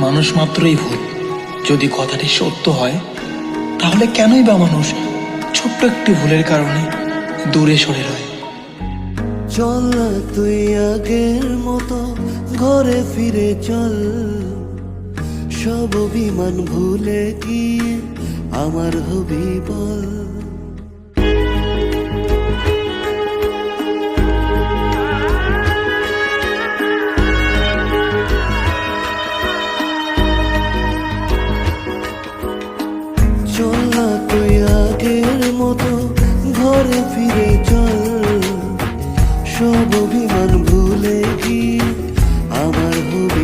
মানুষ মাত্রই ভুল যদি কথাটি সত্য হয়, তাহলে কেনই বা মানুষ ছোট্ট একটি ভুলের কারণে দূরে সরে রয়? চল তুই আগের মতো ঘরে ফিরে চল। সব অভিমান ভুলে গিয়ে আমার হবি বল। চল না তুই আগের মতো ঘরে ফিরে চল। সব অভিমান ভুলে গিয়ে আমার হবি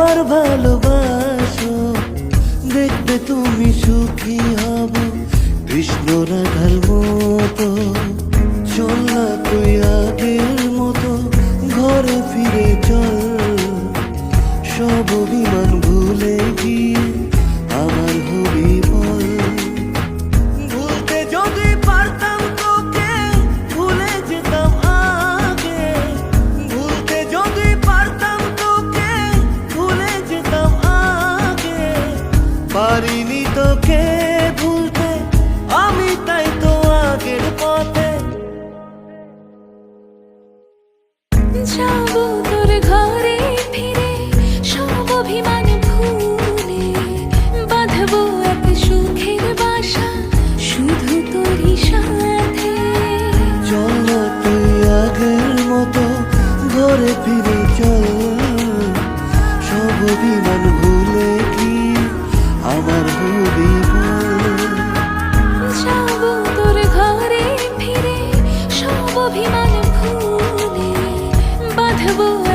আবার ভালোবাসো। দেখবে তুমি সুখী হব। কৃষ্ণ রাধার মতো চল না তুই আগের মতো, ঘরে ফিরে যাব তোর ঘরে ফিরে সব অভিমান ভুলে বাঁধবো এক সুখের বাসা শুধু তোরই সাথে। চল না তুই আগের মতো ঘরে ফিরে চল সব অভিমান ভুলে কি আমার হবি বল তোর ঘরে ফিরে সব অভিমান ভুলে বাঁধবো